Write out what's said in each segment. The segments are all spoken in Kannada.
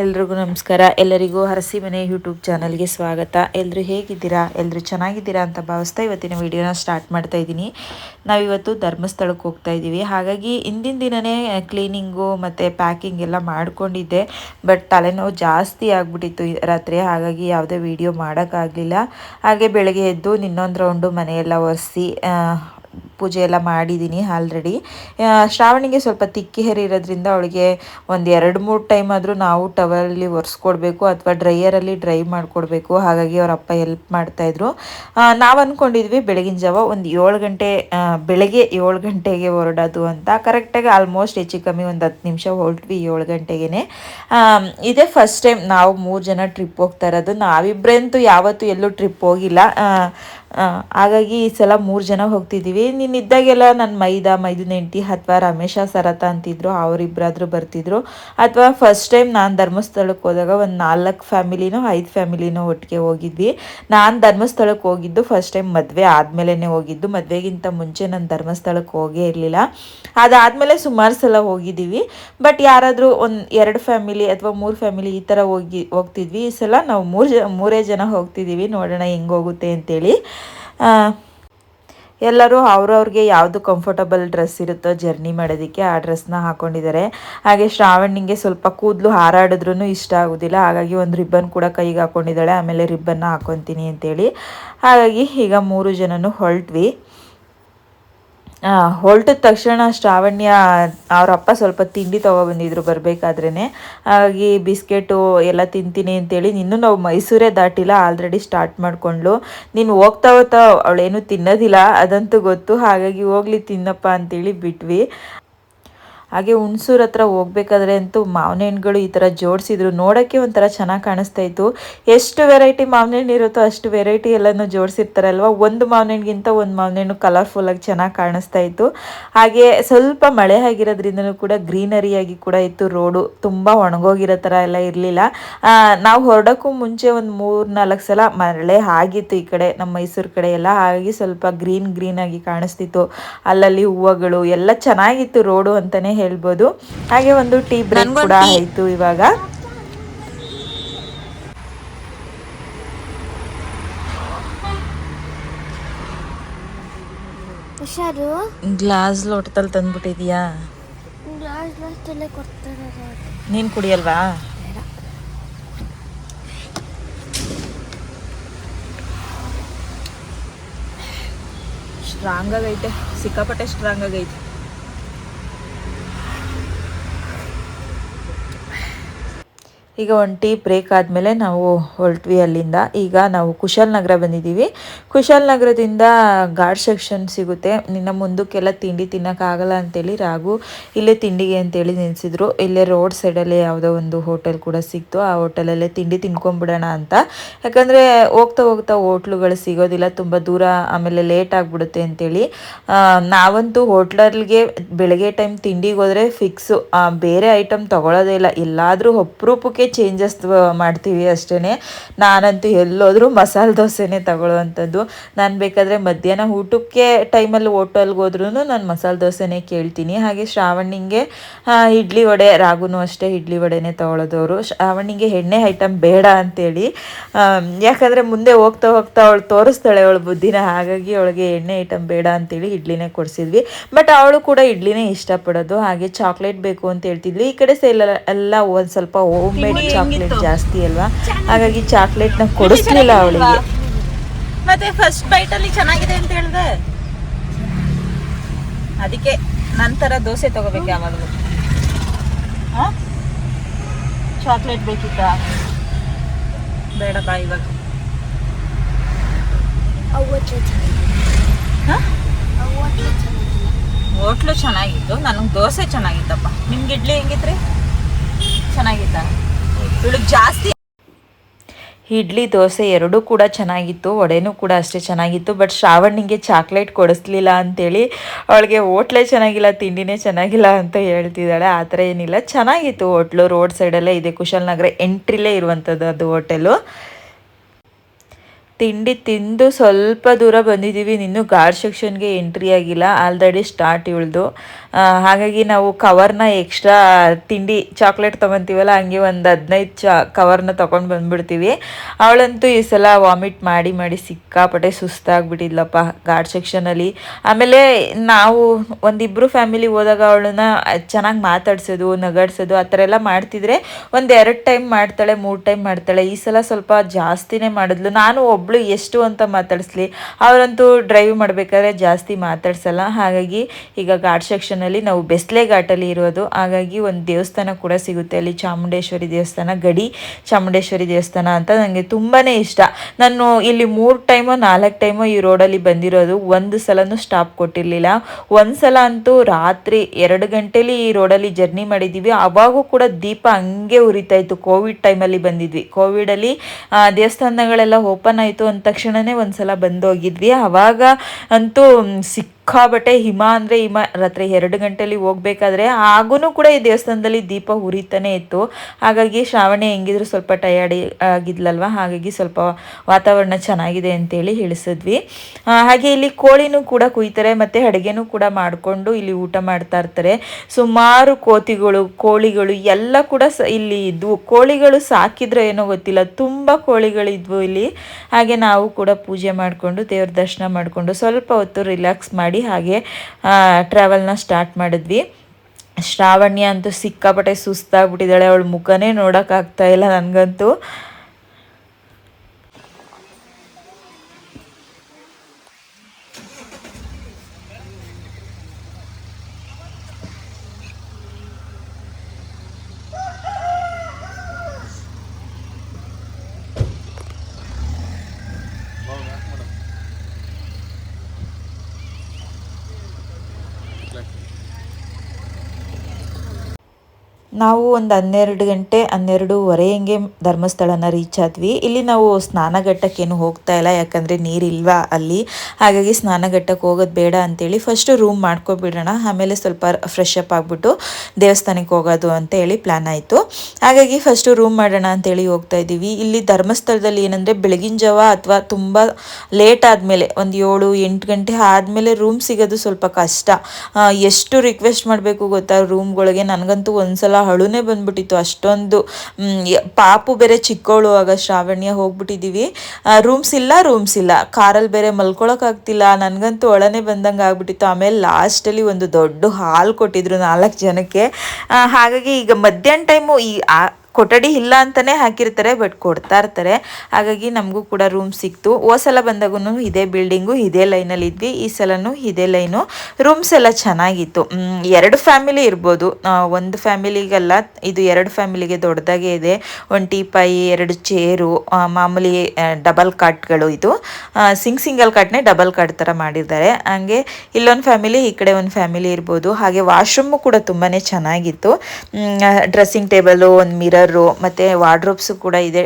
ಎಲ್ರಿಗೂ ನಮಸ್ಕಾರ. ಎಲ್ಲರಿಗೂ ಹರಸಿ ಮನೆ ಯೂಟ್ಯೂಬ್ ಚಾನಲ್ಗೆ ಸ್ವಾಗತ. ಎಲ್ಲರೂ ಹೇಗಿದ್ದೀರಾ? ಎಲ್ಲರೂ ಚೆನ್ನಾಗಿದ್ದೀರಾ ಅಂತ ಭಾವಿಸ್ತಾ ಇವತ್ತಿನ ವಿಡಿಯೋನ ಸ್ಟಾರ್ಟ್ ಮಾಡ್ತಾ ಇದ್ದೀನಿ. ನಾವಿವತ್ತು ಧರ್ಮಸ್ಥಳಕ್ಕೆ ಹೋಗ್ತಾ ಇದ್ದೀವಿ. ಹಾಗಾಗಿ ಹಿಂದಿನ ದಿನವೇ ಕ್ಲೀನಿಂಗು ಮತ್ತು ಪ್ಯಾಕಿಂಗ್ ಎಲ್ಲ ಮಾಡಿಕೊಂಡಿದ್ದೆ. ಬಟ್ ತಲೆನೋವು ಜಾಸ್ತಿ ಆಗಿಬಿಟ್ಟಿತ್ತು ರಾತ್ರಿ. ಹಾಗಾಗಿ ಯಾವುದೇ ವಿಡಿಯೋ ಮಾಡೋಕ್ಕಾಗಲಿಲ್ಲ. ಹಾಗೆ ಬೆಳಗ್ಗೆ ಎದ್ದು ನಿನ್ನೊಂದು ರೌಂಡು ಮನೆಯೆಲ್ಲ ಒರೆಸಿ ಪೂಜೆ ಎಲ್ಲ ಮಾಡಿದ್ದೀನಿ ಆಲ್ರೆಡಿ ಶ್ರಾವಣಿಗೆ ಸ್ವಲ್ಪ ತಿಕ್ಕಿ ಹೆರಿ ಇರೋದ್ರಿಂದ ಅವಳಿಗೆ ಒಂದು ಎರಡು ಮೂರು ಟೈಮ್ ಆದರೂ ನಾವು ಟವಲಲ್ಲಿ ಒರೆಸ್ಕೊಡ್ಬೇಕು ಅಥವಾ ಡ್ರೈಯರಲ್ಲಿ ಡ್ರೈ ಮಾಡಿಕೊಡ್ಬೇಕು. ಹಾಗಾಗಿ ಅವ್ರ ಅಪ್ಪ ಹೆಲ್ಪ್ ಮಾಡ್ತಾಯಿದ್ರು ನಾವು ಅಂದ್ಕೊಂಡಿದ್ವಿ ಬೆಳಗಿನ ಜಾವ ಒಂದು ಏಳು ಗಂಟೆ ಬೆಳಗ್ಗೆ ಏಳು ಗಂಟೆಗೆ ಹೊರಡೋದು ಅಂತ. ಕರೆಕ್ಟಾಗಿ ಆಲ್ಮೋಸ್ಟ್ ಹೆಚ್ಚು ಕಮ್ಮಿ ಒಂದು ಹತ್ತು ನಿಮಿಷ ಹೊರಟ್ವಿ ಏಳು ಗಂಟೆಗೆ ಇದೇ ಫಸ್ಟ್ ಟೈಮ್ ನಾವು ಮೂರು ಜನ ಟ್ರಿಪ್ ಹೋಗ್ತಾ ಇರೋದು. ನಾವಿಬ್ಬರಂತೂ ಯಾವತ್ತೂ ಎಲ್ಲೂ ಟ್ರಿಪ್ ಹೋಗಿಲ್ಲ. ಹಾಗಾಗಿ ಈ ಸಲ ಮೂರು ಜನ ಹೋಗ್ತಿದ್ದೀವಿ. ಇದ್ದಾಗೆಲ್ಲ ನನ್ನ ಮೈದಾ, ಮೈದನ ಅಥವಾ ರಮೇಶ ಸರತ ಅಂತಿದ್ರು ಅವರಿಬ್ಬರಾದರೂ ಬರ್ತಿದ್ರು. ಅಥವಾ ಫಸ್ಟ್ ಟೈಮ್ ನಾನು ಧರ್ಮಸ್ಥಳಕ್ಕೆ ಹೋದಾಗ ಒಂದು ನಾಲ್ಕು ಫ್ಯಾಮಿಲಿನೋ, ಐದು ಫ್ಯಾಮಿಲಿನೋ ಒಟ್ಟಿಗೆ ಹೋಗಿದ್ವಿ. ನಾನು ಧರ್ಮಸ್ಥಳಕ್ಕೆ ಹೋಗಿದ್ದು ಫಸ್ಟ್ ಟೈಮ್ ಮದುವೆ ಆದಮೇಲೆ ಹೋಗಿದ್ದು. ಮದುವೆಗಿಂತ ಮುಂಚೆ ನಾನು ಧರ್ಮಸ್ಥಳಕ್ಕೆ ಹೋಗೇ ಇರಲಿಲ್ಲ. ಅದಾದಮೇಲೆ ಸುಮಾರು ಸಲ ಹೋಗಿದ್ದೀವಿ. ಬಟ್ ಯಾರಾದರೂ ಒಂದು ಎರಡು ಫ್ಯಾಮಿಲಿ ಅಥವಾ ಮೂರು ಫ್ಯಾಮಿಲಿ ಈ ಥರ ಹೋಗಿ, ಹೋಗ್ತಿದ್ವಿ. ಈ ಸಲ ನಾವು ಮೂರು ಜ, ಮೂರೇ ಜನ ಹೋಗ್ತಿದ್ದೀವಿ. ನೋಡೋಣ ಹೆಂಗೋಗುತ್ತೆ ಅಂತೇಳಿ. ಎಲ್ಲರೂ ಅವ್ರವ್ರಿಗೆ ಯಾವುದು ಕಂಫರ್ಟಬಲ್ ಡ್ರೆಸ್ ಇರುತ್ತೋ ಜರ್ನಿ ಮಾಡೋದಕ್ಕೆ ಆ ಡ್ರೆಸ್ನ ಹಾಕ್ಕೊಂಡಿದ್ದಾರೆ ಹಾಗೆ ಶ್ರಾವಣಿಗೆ ಸ್ವಲ್ಪ ಕೂದಲು ಹಾರಾಡಿದ್ರೂ ಇಷ್ಟ ಆಗೋದಿಲ್ಲ. ಹಾಗಾಗಿ ಒಂದು ರಿಬ್ಬನ್ ಕೂಡ ಕೈಗೆ ಹಾಕ್ಕೊಂಡಿದ್ದಾಳೆ ಆಮೇಲೆ ರಿಬ್ಬನ್ನ ಹಾಕ್ಕೊತೀನಿ ಅಂತೇಳಿ. ಹಾಗಾಗಿ ಈಗ ಮೂರು ಜನನು ಹೊರಟ್ವಿ. ಹೊರಟಿದ ತಕ್ಷಣ ಶ್ರಾವಣ್ಯ ಅವ್ರ ಅಪ್ಪ ಸ್ವಲ್ಪ ತಿಂಡಿ ತೊಗೊಬಂದಿದ್ರು ಬರಬೇಕಾದ್ರೇ ಹಾಗಾಗಿ ಬಿಸ್ಕೆಟು ಎಲ್ಲ ತಿಂತೀನಿ ಅಂತೇಳಿ ಇನ್ನೂ ನಾವು ಮೈಸೂರೇ ದಾಟಿಲ್ಲ, ಆಲ್ರೆಡಿ ಸ್ಟಾರ್ಟ್ ಮಾಡಿಕೊಂಡ್ಲು. ನೀನು ಹೋಗ್ತಾ ಹೋಗ್ತಾ ಅವಳೇನು ತಿನ್ನೋದಿಲ್ಲ, ಅದಂತೂ ಗೊತ್ತು. ಹಾಗಾಗಿ ಹೋಗ್ಲಿ ತಿನ್ನಪ್ಪ ಅಂತೇಳಿ ಬಿಟ್ವಿ. ಹಾಗೆ ಹುಣಸೂರು ಹತ್ರ ಹೋಗ್ಬೇಕಾದ್ರೆ ಅಂತೂ ಮಾವಿನ ಹಣ್ಣುಗಳು ಈ ಥರ ಜೋಡಿಸಿದ್ರು. ನೋಡೋಕ್ಕೆ ಒಂಥರ ಚೆನ್ನಾಗಿ ಕಾಣಿಸ್ತಾ ಇತ್ತು. ಎಷ್ಟು ವೆರೈಟಿ ಮಾವಿನ ಹಣ್ಣು ಇರುತ್ತೋ ಅಷ್ಟು ವೆರೈಟಿ ಎಲ್ಲನೂ ಜೋಡಿಸಿರ್ತಾರಲ್ವ? ಒಂದು ಮಾವಿನ ಹಣ್ಣಿಗಿಂತ ಒಂದು ಮಾವಿನ ಹಣ್ಣು ಕಲರ್ಫುಲ್ಲಾಗಿ ಚೆನ್ನಾಗಿ ಕಾಣಿಸ್ತಾ ಇತ್ತು. ಹಾಗೆ ಸ್ವಲ್ಪ ಮಳೆ ಆಗಿರೋದ್ರಿಂದನೂ ಕೂಡ ಗ್ರೀನರಿಯಾಗಿ ಕೂಡ ಇತ್ತು. ರೋಡು ತುಂಬ ಒಣಗೋಗಿರೋ ಥರ ಎಲ್ಲ ಇರಲಿಲ್ಲ. ನಾವು ಹೊರಡೋಕ್ಕೂ ಮುಂಚೆ ಒಂದು ಮೂರು ನಾಲ್ಕು ಸಲ ಮಳೆ ಆಗಿತ್ತು ಈ ಕಡೆ ನಮ್ಮ ಮೈಸೂರು ಕಡೆ ಎಲ್ಲ. ಹಾಗಾಗಿ ಸ್ವಲ್ಪ ಗ್ರೀನ್ ಗ್ರೀನಾಗಿ ಕಾಣಿಸ್ತಿತ್ತು. ಅಲ್ಲಲ್ಲಿ ಹೂವುಗಳು ಎಲ್ಲ ಚೆನ್ನಾಗಿತ್ತು ರೋಡು ಅಂತಲೇ ಹೇಳ್ಬೋದು. ಹಾಗೆ ಒಂದು ಟೀ ಬ್ರೇಕ್ ಕೂಡ ಆಯಿತು ಇವಾಗ. ಹುಷಾರು? ಗ್ಲಾಸ್ ಲೋಟದಲ್ಲಿ ತಂದ್ಬಿಟ್ಟಿದ್ಯಾ? ಗ್ಲಾಸ್ ಕೊಡ್ತಾರೆ ನೀನು ಕುಡಿಯಲ್ವಾ? ಸ್ಟ್ರಾಂಗ್ ಆಗೈತೆ. ಸಿಕ್ಕಾಪಟ್ಟೆ ಸ್ಟ್ರಾಂಗ್ ಆಗೈತೆ. ಈಗ ಒಂದು ಟೀ ಬ್ರೇಕ್ ಆದಮೇಲೆ ನಾವು ಹೊರಟ್ವಿ ಅಲ್ಲಿಂದ. ಈಗ ನಾವು ಕುಶಾಲನಗರ ಬಂದಿದ್ದೀವಿ. ಕುಶಾಲನಗರದಿಂದ ಗಾರ್ಡ್ ಸೆಕ್ಷನ್ ಸಿಗುತ್ತೆ. ನಿನ್ನ ಮುಂದಕ್ಕೆಲ್ಲ ತಿಂಡಿ ತಿನ್ನೋಕ್ಕಾಗಲ್ಲ ಅಂತೇಳಿ ರಾಗು ಇಲ್ಲೇ ತಿಂಡಿಗೆ ಅಂತೇಳಿ ನಿಲ್ಲಿಸಿದ್ರು ಇಲ್ಲೇ ರೋಡ್ ಸೈಡಲ್ಲೇ ಯಾವುದೋ ಒಂದು ಹೋಟೆಲ್ ಕೂಡ ಸಿಕ್ತು. ಆ ಹೋಟೆಲಲ್ಲೇ ತಿಂಡಿ ತಿನ್ಕೊಂಬಿಡೋಣ ಅಂತ. ಯಾಕಂದರೆ ಹೋಗ್ತಾ ಹೋಗ್ತಾ ಹೋಟ್ಲುಗಳು ಸಿಗೋದಿಲ್ಲ. ತುಂಬ ದೂರ ಆಮೇಲೆ ಲೇಟ್ ಆಗಿಬಿಡುತ್ತೆ ಅಂತೇಳಿ. ನಾವಂತೂ ಹೋಟ್ಲಲ್ಲಿಗೆ ಬೆಳಗ್ಗೆ ಟೈಮ್ ತಿಂಡಿಗೆ ಹೋದರೆ ಫಿಕ್ಸು ಬೇರೆ ಐಟಮ್ ತೊಗೊಳೋದೇ ಇಲ್ಲ. ಎಲ್ಲಾದರೂ ಅಪರೂಪಕ್ಕೆ ಚೇಂಜಸ್ ಮಾಡ್ತೀವಿ ಅಷ್ಟೇ ನಾನಂತೂ ಎಲ್ಲೋದ್ರೂ ಮಸಾಲೆ ದೋಸೆನೇ ತಗೊಳ್ಳುವಂಥದ್ದು. ನಾನು ಬೇಕಾದರೆ ಮಧ್ಯಾಹ್ನ ಊಟಕ್ಕೆ ಟೈಮಲ್ಲಿ ಹೋಟೆಲ್ಗೆ ಹೋದ್ರೂ ನಾನು ಮಸಾಲೆ ದೋಸೆನೇ ಕೇಳ್ತೀನಿ. ಹಾಗೆ ಶ್ರಾವಣಿಗೆ ಇಡ್ಲಿ ವಡೆ ರಾಗುನು ಅಷ್ಟೇ ಇಡ್ಲಿ ವಡೆನೇ ತಗೊಳ್ಳೋದವರು ಶ್ರಾವಣಿಗೆ ಎಣ್ಣೆ ಐಟಮ್ ಬೇಡ ಅಂತೇಳಿ. ಯಾಕಂದರೆ ಮುಂದೆ ಹೋಗ್ತಾ ಹೋಗ್ತಾ ಅವಳು ತೋರಿಸ್ತಾಳೆ ಅವಳು ಬುದ್ಧಿನ. ಹಾಗಾಗಿ ಅವಳಿಗೆ ಎಣ್ಣೆ ಐಟಮ್ ಬೇಡ ಅಂತೇಳಿ ಇಡ್ಲಿನೇ ಕೊಡಿಸಿದ್ವಿ. ಬಟ್ ಅವಳು ಕೂಡ ಇಡ್ಲಿನೇ ಇಷ್ಟಪಡೋದು. ಹಾಗೆ ಚಾಕ್ಲೇಟ್ ಬೇಕು ಅಂತ ಹೇಳ್ತಿದ್ವಿ ಈ ಕಡೆ ಸೇಲ್ ಎಲ್ಲ ಒಂದು ಸ್ವಲ್ಪ ಹೋಮ್ ಮೇಡ್ ಚಾಕ್ಲೇಟ್ ಜಾಸ್ತಿ ಅಲ್ವಾ? ಹಾಗಾಗಿ ಚಾಕ್ಲೇಟ್ನ ಕೊಡಿಸ್ಲಿಲ್ಲ ಅವಳಿಗೆ. ಮತ್ತೆ ಫಸ್ಟ್ ಬೈಟ್ ಅಲ್ಲಿ ಚೆನ್ನಾಗಿದೆ ಅಂತ ಹೇಳ್ದೆ. ಅದಕ್ಕೆ ನಂತರ ದೋಸೆ ತಗೋಬೇಕು ಯಾವಾಗಲೂ. ಚಾಕ್ಲೇಟ್ ಬೇಕಿತ್ತ? ಬೇಡ ಬಾ ಇವಾಗ. ಹೋಟ್ಲು ಚೆನ್ನಾಗಿತ್ತು. ನನಗೆ ದೋಸೆ ಚೆನ್ನಾಗಿತ್ತಪ್ಪ. ನಿಮ್ಗೆ ಇಡ್ಲಿ ಹೆಂಗಿತ್ರಿ? ಚೆನ್ನಾಗಿತ್ತ? ಜಾಸ್ತಿ ಇಡ್ಲಿ, ದೋಸೆ ಎರಡೂ ಕೂಡ ಚೆನ್ನಾಗಿತ್ತು, ವಡೆನೂ ಕೂಡ ಅಷ್ಟೇ ಚೆನ್ನಾಗಿತ್ತು ಬಟ್ ಶ್ರಾವಣಿಗೆ ಚಾಕ್ಲೇಟ್ ಕೊಡಿಸ್ಲಿಲ್ಲ ಅಂತೇಳಿ ಅವಳಿಗೆ ಹೋಟ್ಲೇ ಚೆನ್ನಾಗಿಲ್ಲ, ತಿಂಡಿನೇ ಚೆನ್ನಾಗಿಲ್ಲ ಅಂತ ಹೇಳ್ತಿದ್ದಾಳೆ. ಆ ಥರ ಏನಿಲ್ಲ. ಚೆನ್ನಾಗಿತ್ತು ಹೋಟ್ಲು, ರೋಡ್ ಸೈಡಲ್ಲೇ ಇದೆ. ಕುಶಾಲನಗರ ಎಂಟ್ರಿಲೇ ಇರುವಂಥದ್ದು ಅದು ಹೋಟೆಲು. ತಿಂಡಿ ತಿಂದು ಸ್ವಲ್ಪ ದೂರ ಬಂದಿದ್ದೀವಿ. ಇನ್ನೂ ಗಾರ್ಡ್ ಸೆಕ್ಷನ್ಗೆ ಎಂಟ್ರಿ ಆಗಿಲ್ಲ. ಆಲ್ರೆಡಿ ಸ್ಟಾರ್ಟ್ ಇವಳ್ದು. ಹಾಗಾಗಿ ನಾವು ಕವರ್ನ ಎಕ್ಸ್ಟ್ರಾ ತಿಂಡಿ ಚಾಕ್ಲೇಟ್ ತೊಗೊತೀವಲ್ಲ, ಹಂಗೆ ಒಂದು ಹದಿನೈದು ಚಾ, ಕವರ್ನ ತೊಗೊಂಡು ಬಂದ್ಬಿಡ್ತೀವಿ. ಅವಳಂತೂ ಈ ಸಲ ವಾಮಿಟ್ ಮಾಡಿ ಮಾಡಿ ಸಿಕ್ಕಾಪಟ್ಟೆ ಸುಸ್ತಾಗ್ಬಿಟ್ಟಿದ್ಲಪ್ಪ ಗಾರ್ಡ್ ಸೆಕ್ಷನಲ್ಲಿ ಆಮೇಲೆ ನಾವು ಒಂದಿಬ್ಬರು ಫ್ಯಾಮಿಲಿ ಹೋದಾಗ ಅವಳನ್ನ ಚೆನ್ನಾಗಿ ಮಾತಾಡ್ಸೋದು, ನಗಾಡ್ಸೋದು, ಆ ಥರ ಎಲ್ಲ ಮಾಡ್ತಿದ್ರೆ ಒಂದು ಎರಡು ಟೈಮ್ ಮಾಡ್ತಾಳೆ, ಮೂರು ಟೈಮ್ ಮಾಡ್ತಾಳೆ. ಈ ಸಲ ಸ್ವಲ್ಪ ಜಾಸ್ತಿನೇ ಮಾಡಿದ್ಲು. ನಾನು ಒಬ್ಳು ಎಷ್ಟು ಅಂತ ಮಾತಾಡಿಸ್ಲಿ. ಅವರಂತೂ ಡ್ರೈವ್ ಮಾಡಬೇಕಾದ್ರೆ ಜಾಸ್ತಿ ಮಾತಾಡ್ಸಲ್ಲ. ಹಾಗಾಗಿ ಈಗ ಘಾಟ್ ಸೆಕ್ಷನಲ್ಲಿ ನಾವು ಬೆಸ್ಲೆ ಘಾಟಲ್ಲಿ ಇರೋದು. ಹಾಗಾಗಿ ಒಂದು ದೇವಸ್ಥಾನ ಕೂಡ ಸಿಗುತ್ತೆ. ಅಲ್ಲಿ ಚಾಮುಂಡೇಶ್ವರಿ ದೇವಸ್ಥಾನ, ಗಡಿ ಚಾಮುಂಡೇಶ್ವರಿ ದೇವಸ್ಥಾನ ಅಂತ ನನಗೆ ತುಂಬಾ ಇಷ್ಟ. ನಾನು ಇಲ್ಲಿ ಮೂರು ಟೈಮೋ, ನಾಲ್ಕು ಟೈಮೋ ಈ ರೋಡಲ್ಲಿ ಬಂದಿರೋದು. ಒಂದು ಸಲನೂ ಸ್ಟಾಪ್ ಕೊಟ್ಟಿರಲಿಲ್ಲ. ಒಂದು ಸಲ ಅಂತೂ ರಾತ್ರಿ ಎರಡು ಗಂಟೆಲಿ ಈ ರೋಡಲ್ಲಿ ಜರ್ನಿ ಮಾಡಿದ್ದೀವಿ ಅವಾಗೂ ಕೂಡ ದೀಪ ಹಂಗೆ ಉರಿತಾ ಇತ್ತು. ಕೋವಿಡ್ ಟೈಮಲ್ಲಿ ಬಂದಿದ್ವಿ. ಕೋವಿಡಲ್ಲಿ ದೇವಸ್ಥಾನಗಳೆಲ್ಲ ಓಪನ್ ಆಯಿತು ಅಂದ ತಕ್ಷಣವೇ ಒಂದು ಸಲ ಬಂದೋಗಿದ್ವಿ. ಆವಾಗ ಅಂತೂ ಸಿಕ್ ಸಿಕ್ಕಾಬಟ್ಟೆ ಹಿಮ ಅಂದರೆ ಹಿಮ. ರಾತ್ರಿ ಎರಡು ಗಂಟೆಲಿ ಹೋಗ್ಬೇಕಾದ್ರೆ ಆಗೂ ಕೂಡ ಈ ದೇವಸ್ಥಾನದಲ್ಲಿ ದೀಪ ಉರಿತಾನೆ ಇತ್ತು. ಹಾಗಾಗಿ ಶ್ರಾವಣಿ ಹೆಂಗಿದ್ರು ಸ್ವಲ್ಪ ಟಯರ್ಡ್ ಆಗಿದ್ಲಲ್ವಾ? ಹಾಗಾಗಿ ಸ್ವಲ್ಪ ವಾತಾವರಣ ಚೆನ್ನಾಗಿದೆ ಅಂತೇಳಿ ಹೇಳಿಸಿದ್ವಿ. ಹಾಗೆ ಇಲ್ಲಿ ಕೋಳಿನೂ ಕೂಡ ಕುಯ್ತಾರೆ, ಮತ್ತು ಅಡುಗೆನೂ ಕೂಡ ಮಾಡಿಕೊಂಡು ಇಲ್ಲಿ ಊಟ ಮಾಡ್ತಾ ಇರ್ತಾರೆ. ಸುಮಾರು ಕೋತಿಗಳು, ಕೋಳಿಗಳು ಎಲ್ಲ ಕೂಡ ಇಲ್ಲಿ ಇದ್ವು. ಕೋಳಿಗಳು ಸಾಕಿದ್ರೆ ಏನೋ ಗೊತ್ತಿಲ್ಲ. ತುಂಬ ಕೋಳಿಗಳಿದ್ವು ಇಲ್ಲಿ. ಹಾಗೆ ನಾವು ಕೂಡ ಪೂಜೆ ಮಾಡಿಕೊಂಡು ದೇವ್ರ ದರ್ಶನ ಮಾಡಿಕೊಂಡು ಸ್ವಲ್ಪ ಹೊತ್ತು ರಿಲ್ಯಾಕ್ಸ್ ಮಾಡಿ ಹಾಗೆ ಟ್ರಾವೆಲ್ನ ಸ್ಟಾರ್ಟ್ ಮಾಡಿದ್ವಿ. ಶ್ರಾವಣ್ಯ ಅಂತೂ ಸಿಕ್ಕಾಪಟ್ಟೆ ಸುಸ್ತಾಗ್ಬಿಟ್ಟಿದ್ದಾಳೆ. ಅವಳ ಮುಖನೇ ನೋಡೋಕ್ಕಾಗ್ತಾ ಇಲ್ಲ ನನಗಂತೂ. ನಾವು ಒಂದು ಹನ್ನೆರಡು ಗಂಟೆ, ಹನ್ನೆರಡೂವರೆ ಹಿಂಗೆ ಧರ್ಮಸ್ಥಳನ ರೀಚ್ ಆದ್ವಿ. ಇಲ್ಲಿ ನಾವು ಸ್ನಾನಘಟ್ಟಕ್ಕೇನು ಹೋಗ್ತಾ ಇಲ್ಲ, ಯಾಕಂದರೆ ನೀರಿಲ್ವಾ ಅಲ್ಲಿ. ಹಾಗಾಗಿ ಸ್ನಾನಘಟ್ಟಕ್ಕೆ ಹೋಗೋದು ಬೇಡ ಅಂತೇಳಿ ಫಸ್ಟು ರೂಮ್ ಮಾಡ್ಕೊಬಿಡೋಣ. ಆಮೇಲೆ ಸ್ವಲ್ಪ ಫ್ರೆಶ್ ಅಪ್ ಆಗಿಬಿಟ್ಟು ದೇವಸ್ಥಾನಕ್ಕೆ ಹೋಗೋದು ಅಂತ ಹೇಳಿ ಪ್ಲ್ಯಾನ್ ಆಯಿತು. ಹಾಗಾಗಿ ಫಸ್ಟು ರೂಮ್ ಮಾಡೋಣ ಅಂತೇಳಿ ಹೋಗ್ತಾ ಇದ್ದೀವಿ. ಇಲ್ಲಿ ಧರ್ಮಸ್ಥಳದಲ್ಲಿ ಏನಂದರೆ ಬೆಳಗಿನ ಜಾವ ಅಥವಾ ತುಂಬ ಲೇಟ್ ಆದಮೇಲೆ ಒಂದು ಏಳು, ಎಂಟು ಗಂಟೆ ಆದಮೇಲೆ ರೂಮ್ ಸಿಗೋದು ಸ್ವಲ್ಪ ಕಷ್ಟ. ಎಷ್ಟು ರಿಕ್ವೆಸ್ಟ್ ಮಾಡಬೇಕು ಗೊತ್ತಾ? ರೂಮ್ಗಳಿಗೆ ನನಗಂತೂ ಒಂದ್ಸಲ ಅಳುನೇ ಬಂದ್ಬಿಟ್ಟಿತ್ತು. ಅಷ್ಟೊಂದು ಪಾಪು ಬೇರೆ ಚಿಕ್ಕವಳು ಆಗ ಶ್ರಾವಣ್ಯ ಹೋಗ್ಬಿಟ್ಟಿದ್ದೀವಿ ರೂಮ್ಸ್ ಇಲ್ಲ ರೂಮ್ಸ್ ಇಲ್ಲ. ಕಾರಲ್ಲಿ ಬೇರೆ ಮಲ್ಕೊಳಕ್ಕಾಗ್ತಿಲ್ಲ. ನನಗಂತೂ ಒಳನೆ ಬಂದಂಗೆ ಆಗ್ಬಿಟ್ಟಿತ್ತು. ಆಮೇಲೆ ಲಾಸ್ಟಲ್ಲಿ ಒಂದು ದೊಡ್ಡ ಹಾಲ್ ಕೊಟ್ಟಿದ್ರು ನಾಲ್ಕು ಜನಕ್ಕೆ. ಹಾಗಾಗಿ ಈಗ ಮಧ್ಯಾಹ್ನ ಟೈಮು ಈ ಕೊಠಡಿ ಇಲ್ಲ ಅಂತಲೇ ಹಾಕಿರ್ತಾರೆ ಬಟ್ ಕೊಡ್ತಾ ಇರ್ತಾರೆ. ಹಾಗಾಗಿ ನಮಗೂ ಕೂಡ ರೂಮ್ ಸಿಕ್ತು. ಓ ಸಲ ಬಂದಾಗೂ ಇದೇ ಬಿಲ್ಡಿಂಗು ಇದೇ ಲೈನಲ್ಲಿ ಇದ್ವಿ. ಈ ಸಲನೂ ಇದೇ ಲೈನು ರೂಮ್ಸ್ ಎಲ್ಲ ಚೆನ್ನಾಗಿತ್ತು. ಎರಡು ಫ್ಯಾಮಿಲಿ ಇರ್ಬೋದು. ಒಂದು ಫ್ಯಾಮಿಲಿಗೆಲ್ಲ ಇದು ಎರಡು ಫ್ಯಾಮಿಲಿಗೆ ದೊಡ್ಡದಾಗೆ ಇದೆ. ಒಂದು ಟೀಪಾಯಿ ಎರಡು ಚೇರು ಮಾಮೂಲಿ ಡಬಲ್ ಕಾಟ್ಗಳು ಇದು. ಸಿಂಗ್ ಸಿಂಗಲ್ ಕಾಟ್ನೇ ಡಬಲ್ ಕಾಟ್ ಥರ ಮಾಡಿದ್ದಾರೆ. ಹಂಗೆ ಇಲ್ಲೊಂದು ಫ್ಯಾಮಿಲಿ ಈ ಕಡೆ ಒಂದು ಫ್ಯಾಮಿಲಿ ಇರ್ಬೋದು. ಹಾಗೆ ವಾಶ್ರೂಮು ಕೂಡ ತುಂಬಾ ಚೆನ್ನಾಗಿತ್ತು. ಡ್ರೆಸ್ಸಿಂಗ್ ಟೇಬಲು ಒಂದು ಮಿರರು ಮತ್ತು ವಾರ್ಡ್ರೋಬ್ಸು ಕೂಡ ಇದೆ